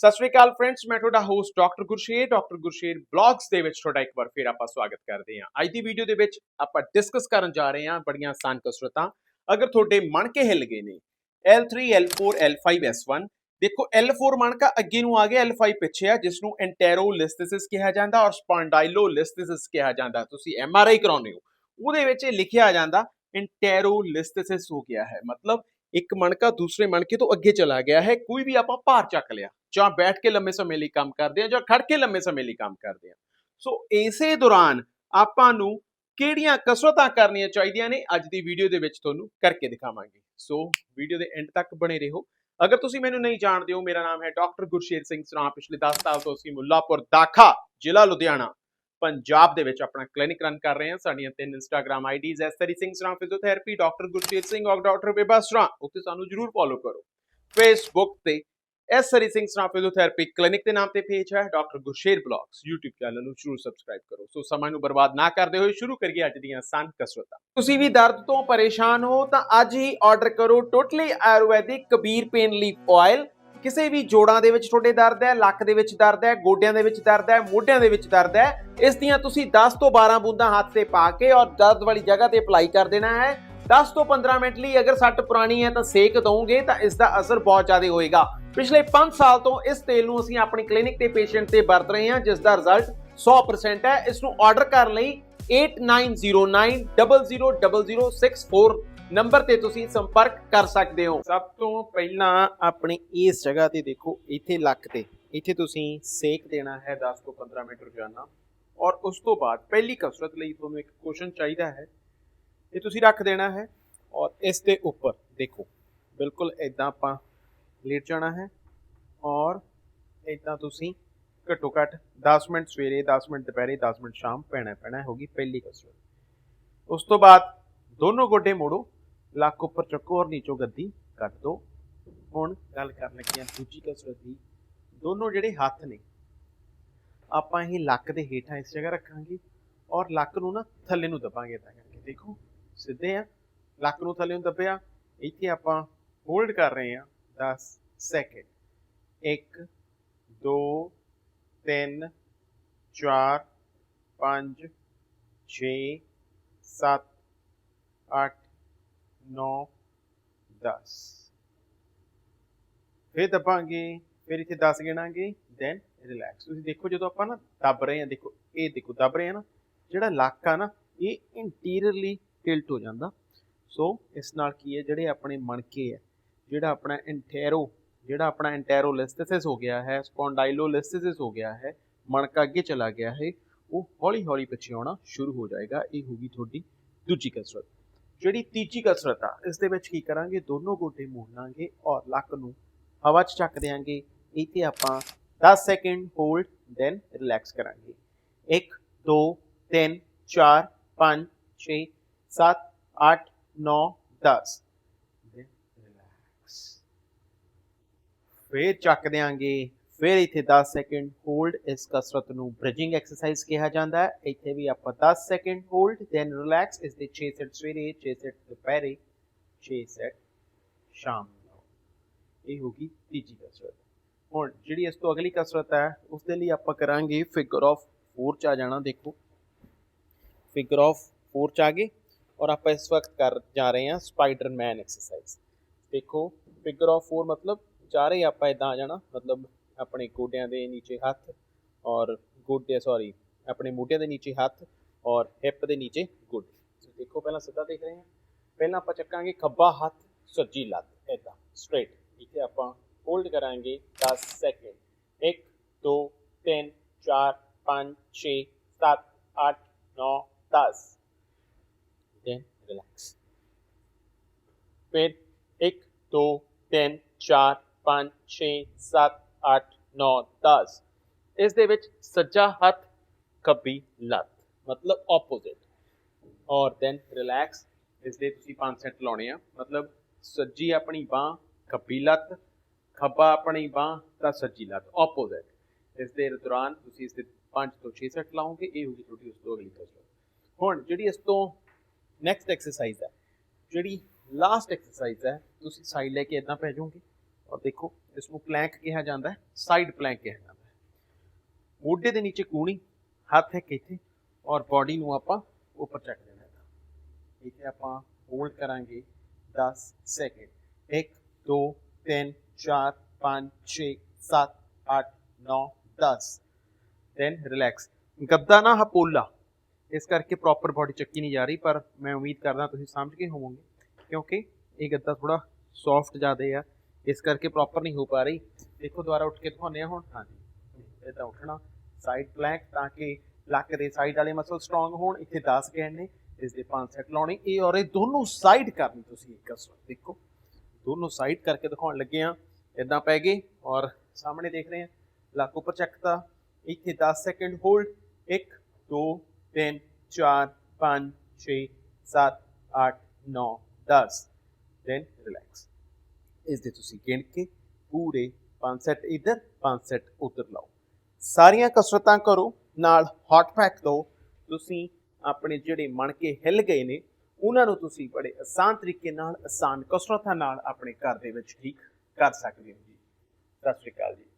ਸਤਿ ਸ਼੍ਰੀ ਅਕਾਲ ਫਰੈਂਡਸ ਮੈਂ ਤੁਹਾਡਾ host doctor Gursher doctor Gursher blogs ਦੇ ਵਿੱਚ ਤੁਹਾਡਾ ਇੱਕ ਵਾਰ ਫਿਰ ਆਪਾਂ ਸਵਾਗਤ ਕਰਦੇ ਹਾਂ। ਅੱਜ ਦੀ ਵੀਡੀਓ ਦੇ ਵਿੱਚ ਆਪਾਂ ਡਿਸਕਸ ਕਰਨ ਜਾ ਰਹੇ ਹਾਂ ਬੜੀਆਂ ਆਸਾਨ ਕਸਰਤਾਂ। ਅਗਰ ਤੁਹਾਡੇ ਮਣਕੇ ਹਿੱਲ ਗਏ ਨੇ L3 L4 L5 S1 ਦੇਖੋ L4 ਮਣਕਾ ਅੱਗੇ ਨੂੰ ਆ ਗਿਆ L5 ਪਿੱਛੇ ਆ ਜਿਸ ਨੂੰ ਐਂਟੇਰੋਲਿਸਥਿਸਿਸ ਕਿਹਾ ਜਾਂਦਾ ਔਰ ਸਪੌਂਡਾਈਲੋਲਿਸਥਿਸਿਸ ਕਿਹਾ ਜਾਂਦਾ। ਤੁਸੀਂ MRI ਕਰਾਉਂਦੇ ਹੋ, ਉਹਦੇ ਵਿੱਚ ਇਹ ਲਿਖਿਆ ਜਾਂਦਾ ਐਂਟੇਰੋਲਿਸਥਿਸਿਸ ਹੋ ਗਿਆ ਹੈ। ਮਤਲਬ ਇੱਕ ਮਣਕਾ ਦੂਸਰੇ ਮਣਕੇ ਤੋਂ ਅੱਗੇ ਚਲਾ ਗਿਆ ਹੈ, ਕੋਈ ਵੀ ਆਪਾਂ ਭਾਰ ਚੱਕ ਲਿਆ। ਜਾਂ ਬੈਠ ਕੇ ਲੰਮੇ ਸਮੇਂ ਲਈ ਕੰਮ ਕਰਦੇ ਆ ਜਾਂ ਖੜ ਕੇ ਲੰਮੇ ਸਮੇਂ ਲਈ ਕੰਮ ਕਰਦੇ ਆ। ਸੋ ਇਸੇ ਦੌਰਾਨ ਆਪਾਂ ਨੂੰ ਕਿਹੜੀਆਂ ਕਸਰਤਾਂ ਕਰਨੀਆਂ ਚਾਹੀਦੀਆਂ ਨੇ ਅੱਜ ਦੀ ਵੀਡੀਓ ਦੇ ਵਿੱਚ ਤੁਹਾਨੂੰ ਕਰਕੇ ਦਿਖਾਵਾਂਗੇ। ਸੋ ਵੀਡੀਓ ਦੇ ਐਂਡ ਤੱਕ ਬਣੇ ਰਹੋ। ਅਗਰ ਤੁਸੀਂ ਮੈਨੂੰ ਨਹੀਂ ਜਾਣਦੇ ਹੋ, ਮੇਰਾ ਨਾਮ ਹੈ ਡਾਕਟਰ ਗੁਰਸ਼ੇਰ ਸਿੰਘ ਸਰਾਂ ਪਿਛਲੇ 10 ਸਾਲ ਤੋਂ ਅਸੀਂ ਮੁੱਲਾਪੁਰ ਦਾਖਾ, ਜ਼ਿਲ੍ਹਾ ਲੁਧਿਆਣਾ, ਪੰਜਾਬ ਦੇ ਵਿੱਚ ਆਪਣਾ ਕਲੀਨਿਕ ਰਨ ਕਰ ਰਹੇ ਹਾਂ। ਸਾਡੀਆਂ ਤਿੰਨ ਇੰਸਟਾਗ੍ਰam ਆਈਡੀਜ਼ ਐਸ ਤਰੀ ਸਿੰਘ ਸਰਾਂ ਫਿਜ਼ੀਓਥੈਰੇਪੀ ਡਾਕਟਰ ਗੁਰਸ਼ੇਰ ਸਿੰਘ ਔਰ ਡਾਕਟਰ ਬੇਬਾ ਸਰਾਂ ਉੱਥੇ ਸਾਨੂੰ ਜਰੂਰ ਫੋਲੋ ਕਰੋ। ਫੇਸਬੁੱਕ ਤੇ ਐਸ ਸਰੀ ਸਿੰਘ ਸਰਾਂ ਫਿਜ਼ੀਓਥੈਰੇਪੀ ਕਲੀਨਿਕ ਦੇ ਨਾਮ ਤੇ ਪੇਜ ਹੈ doctor Gursher blogs YouTube channel ਨੂੰ ਜਰੂਰ ਸਬਸਕ੍ਰਾਈਬ ਕਰੋ ਸੋ ਸਮਾਂ ਨੂੰ ਬਰਬਾਦ ਨਾ ਕਰਦੇ ਹੋਏ ਸ਼ੁਰੂ ਕਰੀਏ ਅੱਜ ਦੀਆਂ ਆਸਾਨ ਕਸਰਤਾਂ ਤੁਸੀਂ ਵੀ ਦਰਦ ਤੋਂ ਪਰੇਸ਼ਾਨ ਹੋ ਤਾਂ ਅੱਜ ਹੀ ਆਰਡਰ ਕਰੋ totally Ayurvedic Kabir pain leaf oil ਕਿਸੇ ਵੀ ਜੋੜਾਂ ਦੇ ਵਿੱਚ ਤੁਹਾਡੇ ਦਰਦ ਹੈ ਲੱਕ ਦੇ ਵਿੱਚ ਦਰਦ ਹੈ ਗੋਡਿਆਂ ਦੇ ਵਿੱਚ ਦਰਦ ਹੈ ਮੋਢਿਆਂ ਦੇ ਵਿੱਚ ਦਰਦ ਹੈ ਇਸ ਦੀਆਂ ਤੁਸੀਂ 10 ਤੋਂ 12 ਬੂੰਦਾਂ ਹੱਥ ਤੇ ਪਾ ਕੇ ਔਰ ਦਰਦ ਵਾਲੀ ਜਗ੍ਹਾ ਤੇ ਅਪਲਾਈ ਕਰ ਦੇਣਾ ਹੈ 10 ਤੋਂ 15 ਮਿੰਟ ਲਈ ਅਗਰ ਸੱਟ ਪੁਰਾਣੀ ਹੈ ਤਾਂ ਸੇਕ ਦਵੋਗੇ ਤਾਂ ਇਸ ਦਾ ਅਸਰ ਬਹੁਤ ਜ਼ਿਆਦਾ ਹੋਏਗਾ। ਪਿਛਲੇ 5 ਸਾਲ ਤੋਂ ਇਸ ਤੇਲ ਨੂੰ ਅਸੀਂ ਆਪਣੀ ਕਲੀਨਿਕ ਤੇ ਪੇਸ਼ੈਂਟ ਤੇ ਵਰਤ ਰਹੇ ਹਾਂ, ਜਿਸ ਦਾ ਰਿਜ਼ਲਟ 100% ਹੈ। ਇਸ ਨੂੰ ਆਰਡਰ ਕਰਨ ਲਈ 8909000064 ਨੰਬਰ ਤੇ ਤੁਸੀਂ ਸੰਪਰਕ ਕਰ ਸਕਦੇ ਹੋ। ਸਭ ਤੋਂ ਪਹਿਲਾਂ ਆਪਣੀ ਇਸ ਜਗ੍ਹਾ ਤੇ ਦੇਖੋ, ਇੱਥੇ ਲੱਕ ਤੇ। ਇੱਥੇ ਤੁਸੀਂ ਸੇਕ ਦੇਣਾ ਹੈ 10 ਤੋਂ 15 ਮਿੰਟ ਰੋਜ਼ਾਨਾ। ਔਰ ਉਸ ਤੋਂ ਬਾਅਦ ਪਹਿਲੀ ਕਸਰਤ ਲਈ ਤੁਹਾਨੂੰ ਇੱਕ ਕੁਸ਼ਨ ਚਾਹੀਦਾ ਹੈ ਇਹ ਤੁਸੀਂ ਰੱਖ ਦੇਣਾ ਹੈ ਔਰ ਇਸ ਦੇ ਉੱਪਰ ਦੇਖੋ, ਬਿਲਕੁਲ ਇਦਾਂ ਆਪਾਂ ਲੇਟ ਜਾਣਾ ਹੈ ਔਰ ਇਦਾਂ ਤੁਸੀਂ ਘੱਟੋ ਘੱਟ 10 ਮਿੰਟ ਸਵੇਰੇ 10 ਮਿੰਟ ਦੁਪਹਿਰੇ 10 ਮਿੰਟ ਸ਼ਾਮ ਪੈਣਾ ਪੈਣਾ ਹੋਗੀ ਪਹਿਲੀ ਕਸਰਤ ਉਸ ਤੋਂ ਬਾਅਦ ਦੋਨੋਂ ਗੋਡੇ ਮੋੜੋ, ਲੱਕ ਉੱਪਰ ਚੱਕੋ ਔਰ ਨੀਚੋਂ ਗੱਦੀ ਕੱਟ ਦੋ। ਹੁਣ ਗੱਲ ਕਰਨ ਲੱਗੇ ਹਾਂ ਦੂਜੀ ਕਸਰਤ ਦੀ। ਦੋਨੋਂ ਜਿਹੜੇ ਹੱਥ ਨੇ, ਆਪਾਂ ਇਹ ਲੱਕ ਦੇ ਹੇਠਾਂ ਇਸ ਜਗ੍ਹਾ ਰੱਖਾਂਗੇ ਔਰ ਲੱਕ ਨੂੰ ਨਾ ਥੱਲੇ ਨੂੰ ਦਬਾਂਗੇ ਤਾਂ ਕਰਕੇ। ਦੇਖੋ ਸਿੱਧੇ ਆ, ਲੱਕ ਨੂੰ ਥੱਲੇ ਨੂੰ ਦੱਬਿਆ, ਇੱਥੇ ਆਪਾਂ ਹੋਲਡ ਕਰ ਰਹੇ ਹਾਂ 10 ਸੈਕਿੰਡ 1 2 3 4 5 6 7 8 9 10 ਫਿਰ ਦਬਾਂਗੇ, ਫਿਰ ਇੱਥੇ 10 ਗਿਣਾਂਗੇ ਦੈਨ ਰਿਲੈਕਸ ਤੁਸੀਂ ਦੇਖੋ ਜਦੋਂ ਆਪਾਂ ਨਾ ਦੱਬ ਰਹੇ ਹਾਂ, ਦੇਖੋ, ਇਹ ਦੇਖੋ, ਦੱਬ ਰਹੇ ਹਾਂ ਨਾ, ਜਿਹੜਾ ਲੱਕ ਆ ਨਾ, ਇਹ ਇੰਟੀਰੀਅਰਲੀ ਟਿਲਟ ਹੋ ਜਾਂਦਾ। ਸੋ ਇਸ ਨਾਲ ਕੀ ਹੈ, ਜਿਹੜੇ ਆਪਣੇ ਮਣਕੇ ਹੈ, ਜਿਹੜਾ ਆਪਣਾ ਇੰਟੈਰੋ ਜਿਹੜਾ ਆਪਣਾ ਇੰਟੈਰੋਲਿਸਥਿਸਿਸ ਹੋ ਗਿਆ ਹੈ ਸਪੌਂਡਾਈਲੋਲਿਸਥਿਸਿਸ ਹੋ ਗਿਆ ਹੈ, ਮਣਕਾ ਅੱਗੇ ਚਲਾ ਗਿਆ ਹੈ, ਉਹ ਹੌਲੀ ਹੌਲੀ ਪਿੱਛੇ ਆਉਣਾ ਸ਼ੁਰੂ ਹੋ ਜਾਏਗਾ। ਇਹ ਹੋਗੀ ਤੁਹਾਡੀ ਦੂਜੀ ਕਸਰਤ। ਜਿਹੜੀ ਤੀਜੀ ਕਸਰਤ ਆ, ਇਸ ਦੇ ਵਿੱਚ ਕੀ ਕਰਾਂਗੇ, ਦੋਨੋਂ ਗੋਡੇ ਮੋੜ ਲਾਂਗੇ ਔਰ ਲੱਕ ਨੂੰ ਹਵਾ 'ਚ ਚੱਕ ਦਿਆਂਗੇ। ਇੱਥੇ ਆਪਾਂ 10 ਸੈਕਿੰਡ ਹੋਲਡ ਦੈਨ ਰਿਲੈਕਸ ਕਰਾਂਗੇ। 1 2 3 4 5 6 7 8 9 10 then relax ਫਿਰ ਚੱਕ ਦਿਆਂਗੇ ਫਿਰ ਇੱਥੇ 10 ਸੈਕਿੰਡ ਹੋਲਡ ਇਸ ਕਸਰਤ ਨੂੰ ਬ੍ਰਿਜਿੰਗ ਐਕਸਰਸਾਈਜ਼ ਕਿਹਾ ਜਾਂਦਾ ਹੈ ਇੱਥੇ ਵੀ ਆਪਾਂ 10 ਸੈਕਿੰਡ ਹੋਲਡ ਦੈਨ ਰਿਲੈਕਸ ਇਸ ਦੇ 6 ਸੈਟ ਸਵੇਰੇ 6 ਸੈਟ ਦੁਪਹਿਰੇ 6 ਸੈਟ ਸ਼ਾਮ ਨੂੰ ਇਹ ਹੋ ਗਈ ਤੀਜੀ ਕਸਰਤ ਹੁਣ ਜਿਹੜੀ ਇਸ ਤੋਂ ਅਗਲੀ ਕਸਰਤ ਹੈ ਉਸ ਦੇ ਲਈ ਆਪਾਂ ਕਰਾਂਗੇ ਫਿਗਰ ਆਫ 4 ਚ ਆ ਜਾਣਾ ਦੇਖੋ ਫਿਗਰ ਆਫ 4 ਚ ਆ ਗਏ ਔਰ ਆਪਾਂ ਇਸ ਵਕਤ ਕਰ ਜਾ ਰਹੇ ਹਾਂ ਸਪਾਈਡਰਮੈਨ ਐਕਸਰਸਾਈਜ਼ ਦੇਖੋ ਫਿਗਰ ਆਫ 4 ਮਤਲਬ ਚਾਰੇ ਆਪਾਂ ਇਦਾਂ ਆ ਜਾਣਾ ਮਤਲਬ ਆਪਣੇ ਗੋਡਿਆਂ ਦੇ ਨੀਚੇ ਹੱਥ ਔਰ ਗੋਡੇ ਸੌਰੀ ਆਪਣੇ ਮੋਢਿਆਂ ਦੇ ਨੀਚੇ ਹੱਥ ਔਰ ਹਿੱਪ ਦੇ ਨੀਚੇ ਗੋਡੇ ਸੋ ਦੇਖੋ ਪਹਿਲਾਂ ਸਿੱਧਾ ਦੇਖ ਰਹੇ ਹਾਂ ਪਹਿਲਾਂ ਆਪਾਂ ਚੱਕਾਂਗੇ ਖੱਬਾ ਹੱਥ ਸੱਜੀ ਲੱਤ ਇਦਾਂ ਸਟ੍ਰੇਟ ਇੱਥੇ ਆਪਾਂ ਹੋਲਡ ਕਰਾਂਗੇ 10 ਸੈਕਿੰਡ 1 2 3 4 5 6 7 8 9 10 then relax. ਫਿਰ 1 2 3 4 5 6 7 8 9 10 ਇਸ ਦੇ ਵਿੱਚ ਸੱਜਾ ਹੱਥ ਖੱਬੀ ਲੱਤ ਮਤਲਬ ਆਪੋਜ਼ਿਟ ਔਰ ਦੈਨ ਰਿਲੈਕਸ ਇਸ ਦੇ ਤੁਸੀਂ ਪੰਜ ਸੈੱਟ ਲਾਉਣੇ ਆ ਮਤਲਬ ਸੱਜੀ ਆਪਣੀ ਬਾਹ ਖੱਬੀ ਲੱਤ ਖੱਬਾ ਆਪਣੀ ਬਾਹ ਤਾਂ ਸੱਜੀ ਲੱਤ ਆਪੋਜ਼ਿਟ ਇਸ ਦੇ ਦੌਰਾਨ ਤੁਸੀਂ ਇਸ ਦੇ 5 ਤੋਂ 6 ਸੈੱਟ ਲਾਓਗੇ ਇਹ ਹੋਗੀ ਤੁਹਾਡੀ ਉਸ ਤੋਂ ਅਗਲੀ ਕਸਰਤ ਹੁਣ ਜਿਹੜੀ ਇਸ ਤੋਂ ਨੈਕਸਟ ਐਕਸਰਸਾਈਜ਼ ਹੈ। ਜਿਹੜੀ ਲਾਸਟ ਐਕਸਰਸਾਈਜ਼ ਹੈ, ਤੁਸੀਂ ਸਾਈਡ ਲੈ ਕੇ ਇਦਾਂ ਪੈ ਜਾਓਗੇ ਔਰ ਦੇਖੋ ਇਸ ਨੂੰ ਪਲੈਂਕ ਕਿਹਾ ਜਾਂਦਾ ਹੈ ਸਾਈਡ ਪਲੈਂਕ ਕਿਹਾ ਜਾਂਦਾ ਹੈ। ਮੋਢੇ ਦੇ ਨੀਚੇ ਕੂਣੀ, ਹੱਥ ਹੈ ਇੱਥੇ ਔਰ ਬਾਡੀ ਨੂੰ ਆਪਾਂ ਉੱਪਰ ਚੱਕ ਦੇਣਾ ਹੈ। ਇੱਥੇ ਆਪਾਂ ਹੋਲਡ ਕਰਾਂਗੇ 10 ਸੈਕਿੰਡ 1 2 3 4 5 6 7 8 9 10 ਦੈਨ ਰਿਲੈਕਸ ਗੱਦਾ ਨਾ ਹਪੋਲਾ। ਇਸ ਕਰਕੇ ਪ੍ਰੋਪਰ ਬਾਡੀ ਚੱਕੀ ਨਹੀਂ ਜਾ ਰਹੀ, ਪਰ ਮੈਂ ਉਮੀਦ ਕਰਦਾ ਤੁਸੀਂ ਸਮਝ ਗਏ ਹੋਵੋਗੇ, ਕਿਉਂਕਿ ਇਹ ਗੱਦਾ ਥੋੜਾ ਸੌਫਟ ਜ਼ਿਆਦਾ ਆ। ਇਸ ਕਰਕੇ ਪ੍ਰੋਪਰ ਨਹੀਂ ਹੋ ਪਾ ਰਹੀ। ਦੇਖੋ, ਦੁਬਾਰਾ ਉੱਠ ਕੇ ਦਿਖਾਉਂਦੇ ਆ ਹੁਣ। ਹਾਂਜੀ ਇਦਾਂ ਉੱਠਣਾ ਸਾਈਡ ਪਲੈਂਕ ਤਾਂ ਕਿ ਲੱਕ ਦੇ ਸਾਈਡ ਵਾਲੇ ਮਸਲ ਸਟਰੋਂਗ ਹੋਣ, ਇੱਥੇ 10 ਗੈਂਡ ਨੇ, ਇਸ ਦੇ 5 ਸੈਟ ਲਾਉਣੇ। ਇਹ ਔਰ ਇਹ ਦੋਨੋਂ ਸਾਈਡ ਕਰਨੀ ਤੁਸੀਂ ਇੱਕ ਕਸਰਤ ਦੇਖੋ, ਦੋਨੋਂ ਸਾਈਡ ਕਰਕੇ ਦਿਖਾਉਣ ਲੱਗੇ ਆ ਇਦਾਂ ਪੈ ਗਏ ਔਰ ਸਾਹਮਣੇ ਦੇਖ ਰਹੇ ਆ ਲੱਕ ਉੱਪਰ ਚੱਕਤਾ। ਇੱਥੇ 10 ਸੈਕਿੰਡ ਹੋਲਡ 1 2 3 4 5 6 7 8 9 10 ਦੈਨ ਰਿਲੈਕਸ ਇਸ ਦੇ ਤੁਸੀਂ ਗਿਣ ਕੇ ਪੂਰੇ 5 ਸੈਟ ਇੱਧਰ 5 ਸੈਟ ਉੱਧਰ ਲਾਓ। ਸਾਰੀਆਂ ਕਸਰਤਾਂ ਕਰੋ, ਨਾਲ ਹੌਟ ਪੈਕ ਲਓ ਤੁਸੀਂ ਆਪਣੇ ਜਿਹੜੇ ਮਣਕੇ ਹਿੱਲ ਗਏ ਨੇ, ਉਹਨਾਂ ਨੂੰ ਤੁਸੀਂ ਬੜੇ ਆਸਾਨ ਤਰੀਕੇ ਨਾਲ, ਆਸਾਨ ਕਸਰਤਾਂ ਨਾਲ ਆਪਣੇ ਘਰ ਦੇ ਵਿੱਚ ਠੀਕ ਕਰ ਸਕਦੇ ਹੋ ਜੀ। ਸਤਿ ਸ਼੍ਰੀ ਅਕਾਲ ਜੀ।